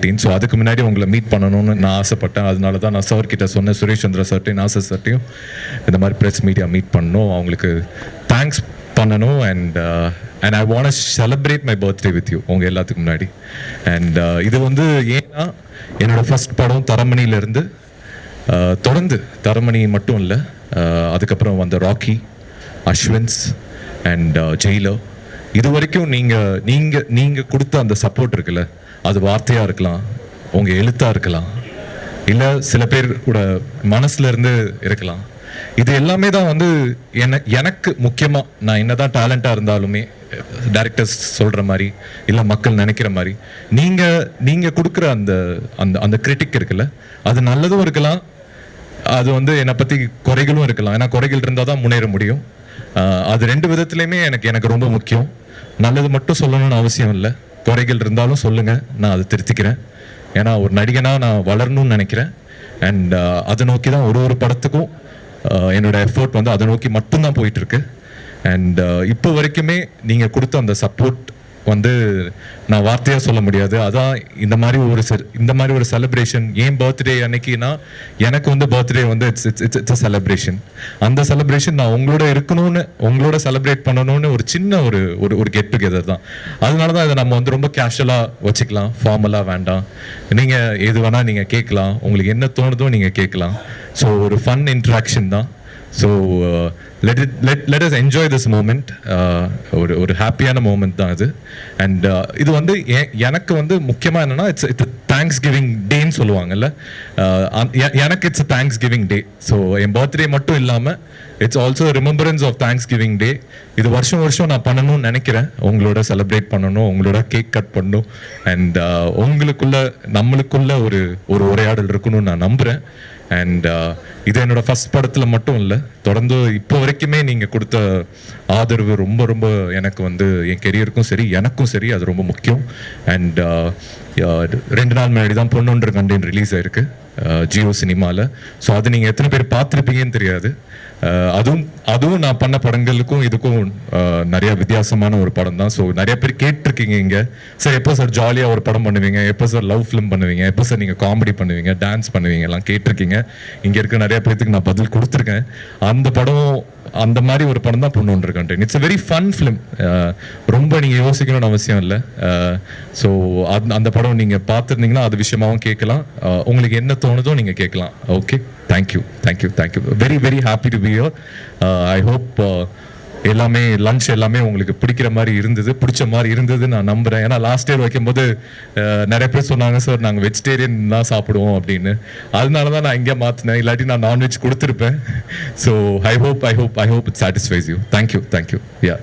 Eighteen so அதுக்கு முன்னாடி உங்களை மீட் பண்ணணும்னு நான் ஆசைப்பட்டேன். அதனால தான் நான் சார்கிட்ட சொன்னேன். சுரேஷ் சந்திர சார்ட்டையும் நாசர் சார்ட்டையும் இந்த மாதிரி ப்ரெஸ் மீடியா மீட் பண்ணணும். அவங்களுக்கு தேங்க்ஸ் பண்ணணும். And and I want celebrate my birthday with you உங்கள் எல்லாத்துக்கு முன்னாடி. அண்ட் uh, இது வந்து ஏன்னா என்னோடய ஃபஸ்ட் படம் தரமணியிலேருந்து uh, தொடர்ந்து தரமணி மட்டும் இல்லை uh, அதுக்கப்புறம் வந்த ராக்கி அஸ்வின்ஸ் அண்ட் ஜெயிலர். இது வரைக்கும் நீங்கள் நீங்கள் நீங்கள் கொடுத்த அந்த சப்போர்ட் இருக்குல்ல அது வார்த்தையாக இருக்கலாம் உங்கள் எழுத்தாக இருக்கலாம் இல்லை சில பேர் கூட மனசுல இருந்து இருக்கலாம். இது எல்லாமே தான் வந்து என எனக்கு முக்கியமாக நான் என்னதான் டேலண்ட்டாக இருந்தாலுமே டேரக்டர்ஸ் சொல்கிற மாதிரி இல்லை மக்கள் நினைக்கிற மாதிரி நீங்கள் நீங்கள் கொடுக்குற அந்த அந்த அந்த கிரிட்டிக் இருக்குல்ல அது நல்லதும் இருக்கலாம் அது வந்து என்னை பற்றி குறைகளும் இருக்கலாம். ஏன்னா குறைகள் இருந்தால் தான் முன்னேற முடியும். அது ரெண்டு விதத்துலையுமே எனக்கு எனக்கு ரொம்ப முக்கியம். நல்லது மட்டும் சொல்லணும்னு அவசியம் இல்லை. குறைகள் இருந்தாலும் சொல்லுங்கள் நான் அதை திருத்திக்கிறேன். ஏன்னா ஒரு நடிகனாக நான் வளரணும்னு நினைக்கிறேன். அண்ட் uh, அதை நோக்கி தான் ஒரு ஒரு படத்துக்கும் என்னோடய என்னோட எஃபோர்ட் வந்து அதை நோக்கி மட்டும்தான் போயிட்டுருக்கு அண்ட் uh, இப்போ வரைக்குமே நீங்கள் கொடுத்த அந்த சப்போர்ட் வந்து நான் வார்த்தையாக சொல்ல முடியாது. அதான் இந்த மாதிரி ஒரு இந்த மாதிரி ஒரு செலிப்ரேஷன் ஏன் பர்த்டே அன்னைக்குனா எனக்கு வந்து பர்த்டே வந்து it's it's it's it's celebration அந்த செலிப்ரேஷன் நான் உங்களோட இருக்கணும்னு உங்களோட செலிப்ரேட் பண்ணணும்னு ஒரு சின்ன ஒரு ஒரு ஒரு கெட் டுகெதர் தான். அதனால தான் இதை நம்ம வந்து ரொம்ப கேஷுவலாக வச்சுக்கலாம். ஃபார்மலாக வேண்டாம். நீங்கள் எது வேணால் நீங்கள் கேட்கலாம். உங்களுக்கு என்ன தோணுதோ நீங்கள் கேட்கலாம். ஸோ ஒரு ஃபன் இன்ட்ராக்ஷன் தான். So let it let let us enjoy this moment ஒரு ஒரு ஹாப்பியான மூமெண்ட் தான் இது அண்ட் uh, இது வந்து எனக்கு வந்து முக்கியமாக என்னென்னா இட்ஸ் இட்ஸ் தேங்க்ஸ் கிவிங் டேன்னு சொல்லுவாங்கல்ல. Uh, எனக்கு it's thanks giving day so என் பர்த்டே மட்டும் இல்லாமல் it's also remembrance of Thanksgiving Day இது வருஷம் வருஷம் நான் பண்ணணும்னு நினைக்கிறேன். உங்களோட செலிப்ரேட் பண்ணணும் உங்களோட கேக் கட் பண்ணணும். அண்ட் uh, உங்களுக்குள்ள நம்மளுக்குள்ள ஒரு ஒரு உரையாடல் இருக்கணும்னு நான் நம்புகிறேன் அண்ட் இது என்னோட ஃபஸ்ட் படத்தில் மட்டும் இல்லை தொடர்ந்து இப்போ வரைக்குமே நீங்கள் கொடுத்த ஆதரவு ரொம்ப ரொம்ப எனக்கு வந்து என் கெரியருக்கும் சரி எனக்கும் சரி அது ரொம்ப முக்கியம். அண்ட் uh, ரெண்டு நாள் முன்னாடி தான் பொண்ணுன்ற கண்டென்ட் ரிலீஸ் ஆயிருக்கு uh, ஜியோ சினிமாவில் ஸோ அது நீங்கள் எத்தனை பேர் பார்த்துருப்பீங்கன்னு தெரியாது. Uh, அதுவும் அதுவும் நான் பண்ண படங்களுக்கும் இதுக்கும் நிறைய வித்தியாசமான ஒரு படம் தான். ஸோ நிறைய பேர் கேட்டிருக்கீங்க இங்கே. சார் எப்போ சார் ஜாலியாக ஒரு படம் பண்ணுவீங்க? எப்போ சார் லவ் ஃபிலிம் பண்ணுவீங்க? எப்போ சார் நீங்கள் காமெடி பண்ணுவீங்க? டான்ஸ் பண்ணுவீங்க? எல்லாம் கேட்டிருக்கீங்க. இங்கே இருக்க நிறைய பேர்த்துக்கு நான் பதில் கொடுத்துருக்கேன். அந்த படம் அந்த மாதிரி ஒரு படம் தான் பொண்ணு ஒன்று கண்டேன் இட்ஸ் வெரி ஃபன் ஃபிலிம் ரொம்ப நீங்கள் யோசிக்கணும்னு அவசியம் இல்லை. ஸோ அந்த படம் நீங்கள் பார்த்துருந்தீங்கன்னா அது விஷயமாவும் கேட்கலாம். உங்களுக்கு என்ன தோணுதோ நீங்கள் கேட்கலாம். Okay thank you thank you thank you very very happy to be your I hope எல்லாமே லஞ்ச் எல்லாமே உங்களுக்கு பிடிக்கிற மாதிரி இருந்தது பிடிச்ச மாதிரி இருந்தது நான் நம்புகிறேன் ஏன்னா லாஸ்ட் இயர் வைக்கும்போது நிறைய பேர் சொன்னாங்க சார் நாங்கள் வெஜிடேரியன் தான் சாப்பிடுவோம் அப்படின்னு. அதனால தான் நான் இங்கே மாற்றினேன் இல்லாட்டி நான் நான்வெஜ் கொடுத்துருப்பேன். So I hope I hope I hope it satisfies you thank you thank you yeah